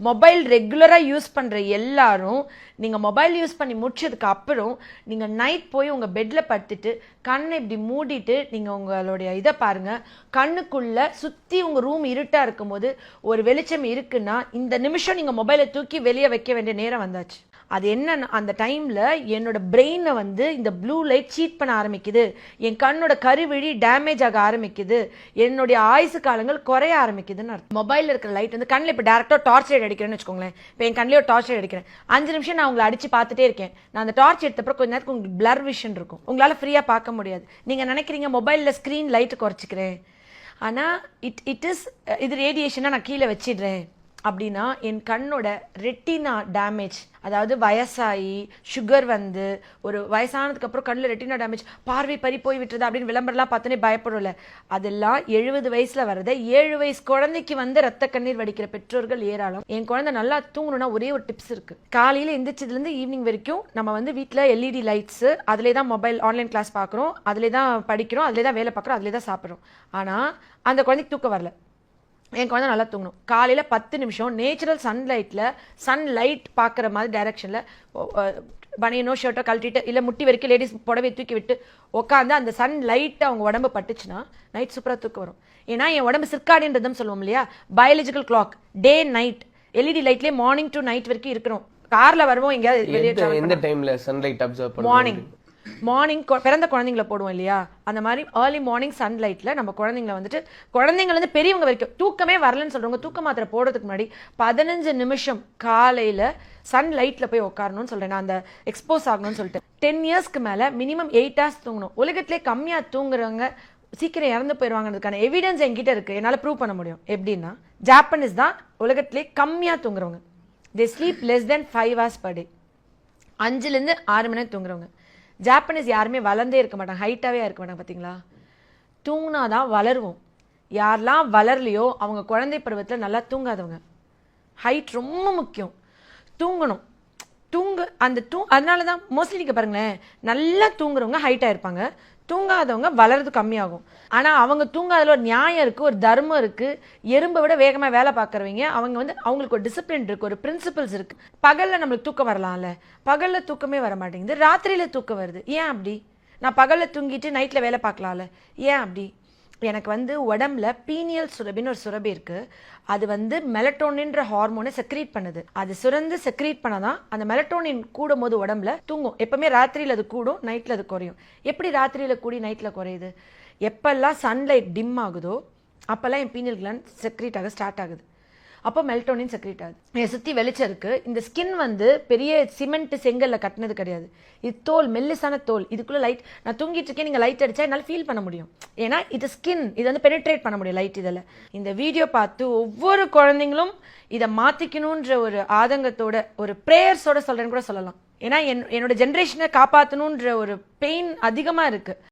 Mobile ரெகுலராக use பண்ணுற எல்லாரும் நீங்கள் மொபைல் யூஸ் பண்ணி முடிச்சதுக்கு அப்புறம் நீங்கள் நைட் போய் உங்கள் பெட்டில் படுத்துட்டு கண்ணை இப்படி மூடிட்டு நீங்கள் உங்களுடைய இதை பாருங்கள் கண்ணுக்குள்ளே சுற்றி உங்கள் ரூம் இருட்டாக இருக்கும்போது ஒரு வெளிச்சம் இருக்குன்னா இந்த நிமிஷம் நீங்கள் மொபைலை தூக்கி வெளியே வைக்க வேண்டிய நேரம் வந்தாச்சு. அது என்ன அந்த டைமில் என்னோட பிரெயினை வந்து இந்த ப்ளூ லைட் சீட் பண்ண ஆரம்பிக்குது. என் கண்ணோட கருவிழி டேமேஜ் ஆக ஆரம்பிக்குது. என்னுடைய ஆயுசு காலங்கள் குறைய ஆரம்பிக்குதுன்னு அர்த்தம். மொபைலில் இருக்கிற லைட் வந்து கண்ணில் இப்போ டேரக்டாக டார்ச் அடிக்கிறேன்னு வச்சுக்கோங்களேன். இப்போ என் கண்ணிலே ஒரு டார்ச் லைட் அடிக்கிறேன். அஞ்சு நிமிஷம் நான் உங்களை அடிச்சு பார்த்துட்டே இருக்கேன். நான் அந்த டார்ச் எடுத்தப்பறம் கொஞ்ச நேரத்துக்கு உங்களுக்கு பிளர் விஷன் இருக்கும். உங்களால் ஃப்ரீயாக பார்க்க முடியாது. நீங்கள் நினைக்கிறீங்க மொபைலில் ஸ்க்ரீன் லைட்டு குறைச்சிக்கிறேன். ஆனால் இட் இட் இஸ் இது ரேடியேஷனாக நான் கீழே வச்சிடுறேன். அப்படின்னா என் கண்ணோட ரெட்டினா டேமேஜ் அதாவது வயசாகி சுகர் வந்து ஒரு வயசானதுக்கப்புறம் கண்ணில் ரெட்டினா டேமேஜ் பார்வை பறி போய் விட்டுறது அப்படின்னு விளம்பரம்லாம் பார்த்தோன்னே பயப்படும்ல அதெல்லாம் எழுபது வயசில் வரத ஏழு வயசு குழந்தைக்கு வந்து ரத்த கண்ணீர் வடிக்கிற பெற்றோர்கள் ஏராளம். என் குழந்தை நல்லா தூங்கணும்னா ஒரே ஒரு டிப்ஸ் இருக்குது காலையில் எந்திரிச்சதுலேருந்து ஈவினிங் வரைக்கும் நம்ம வந்து வீட்டில் எல்இடி லைட்ஸு அதிலே தான் மொபைல் ஆன்லைன் கிளாஸ் பார்க்குறோம் அதிலே தான் படிக்கிறோம் அதிலே தான் வேலை பார்க்குறோம் அதிலே தான் சாப்பிட்றோம். ஆனால் அந்த குழந்தைக்கு தூக்கம் வரல. என் குழந்தை நல்லா தூங்கணும். காலையில் பத்து நிமிஷம் நேச்சுரல் சன்லைட்டில் சன் லைட் பார்க்குற மாதிரி டைரக்ஷனில் பனியனோ ஷர்ட்டோ கழட்டிட்டு இல்லை முட்டி வரைக்கும் லேடிஸ் புடவை தூக்கி விட்டு உட்காந்து அந்த சன் லைட் அவங்க உடம்பு பட்டுச்சுன்னா நைட் சூப்பராக தூக்கம் வரும். ஏன்னா என் உடம்பு சிற்காடின்றதும் சொல்லுவோம் இல்லையா? Biological clock day night LED லைட்லேயே morning to night வரைக்கும் இருக்கிறோம் காரில் வருவோம் எங்கேயாவது சன்லைட் மார்னிங் மார்னிங் பிறந்த குழந்தைங்கள போடுவோம் இல்லையா? அந்த மாதிரி ஏர்லி மார்னிங் சன்லைட்டில் நம்ம குழந்தைங்கள வந்துட்டு குழந்தைங்கள வந்து பெரியவங்க வரைக்கும் தூக்கமே வரலன்னு சொல்கிறவங்க தூக்க மாத்திரை போடுறதுக்கு முன்னாடி பதினஞ்சு நிமிஷம் காலையில் சன்லைட்டில் போய் உட்காரணும்னு சொல்கிறேன் நான் அந்த எக்ஸ்போஸ் ஆகணும்னு சொல்லிட்டு. டென் இயர்ஸ்க்கு மேலே மினிமம் எயிட் ஹவர்ஸ் தூங்கணும். உலகத்திலே கம்மியாக தூங்குறவங்க சீக்கிரம் இறந்து போயிடுவாங்கிறதுக்கான எவிடன்ஸ் என்கிட்ட இருக்குது என்னால் ப்ரூவ் பண்ண முடியும். எப்படின்னா ஜாப்பனீஸ் தான் உலகத்திலே கம்மியாக தூங்குறவங்க. They sleep less than five hours per day அஞ்சுலேருந்து ஆறு மணி தூங்குறவங்க. ஜாப்பனீஸ் யாருமே வளர்ந்தே இருக்க மாட்டாங்க. ஹைட்டாகவே இருக்க மாட்டாங்க பார்த்தீங்களா தூங்கினா தான் வளருவோம். யாரெல்லாம் வளரலையோ அவங்க குழந்தை பருவத்தில் நல்லா தூங்காதவங்க. ஹைட் ரொம்ப முக்கியம். தூங்கணும். தூங்கு அந்த தூ அதனால தான் மோஸ்ட்லி நீங்கள் பாருங்களேன் நல்லா தூங்குறவங்க ஹைட்டாக இருப்பாங்க. தூங்காதவங்க வளர்றது கம்மியாகும். ஆனால் அவங்க தூங்காதல ஒரு நியாயம் இருக்குது ஒரு தர்மம் இருக்குது எறும்பை விட வேகமாக வேலை பார்க்குறவங்க அவங்க வந்து அவங்களுக்கு ஒரு டிசிப்ளின் இருக்குது ஒரு பிரின்சிபல்ஸ் இருக்குது பகலில் நம்மளுக்கு தூக்கம் வரலாம்ல. பகலில் தூக்கமே வர மாட்டேங்குது. ராத்திரியில் தூக்கம் வருது. ஏன் அப்படி? நான் பகலில் தூங்கிட்டு நைட்டில் வேலை பார்க்கலாம்ல. ஏன் அப்படி? இப்போ எனக்கு வந்து உடம்புல பீனியல் சுரபின்னு ஒரு சுரபி இருக்குது அது வந்து மெலட்டோனின்ற ஹார்மோனை செக்ரீட் பண்ணுது. அது சுரந்து செக்ரீட் பண்ணாதான் அந்த மெலட்டோனின் கூடும் போது உடம்புல தூங்கும். எப்பவுமே ராத்திரியில் அது கூடும் நைட்டில் அது குறையும். எப்படி ராத்திரியில் கூடி நைட்டில் குறையுது? எப்பெல்லாம் சன்லைட் டிம் ஆகுதோ அப்போல்லாம் என் பீனியல் கிளாண்ட் செக்ரீட் ஆக ஸ்டார்ட் ஆகுது. அப்போ மெல்டோனின் செக்ரேட் ஆகுது. இதை சுற்றி வெளிச்சம் இருக்குது இந்த ஸ்கின் வந்து பெரிய சிமெண்ட் செங்கல்ல கட்டினது கிடையாது. இது தோல் மெல்லிசான தோல். இதுக்குள்ள லைட் நான் தூங்கிட்டு இருக்கேன் நீங்கள் லைட் அடித்தா என்னால் ஃபீல் பண்ண முடியும். ஏன்னா இது ஸ்கின் இது வந்து பெனிட்ரேட் பண்ண முடியும் லைட் இதில். இந்த வீடியோ பார்த்து ஒவ்வொரு குழந்தைங்களும் இதை மாற்றிக்கணுன்ற ஒரு ஆதங்கத்தோட ஒரு ப்ரேயர்ஸோட சொல்கிறேன்னு கூட சொல்லலாம். ஏன்னா என் என்னோட ஜென்ரேஷனை காப்பாற்றணுன்ற ஒரு பெயின் அதிகமாக இருக்குது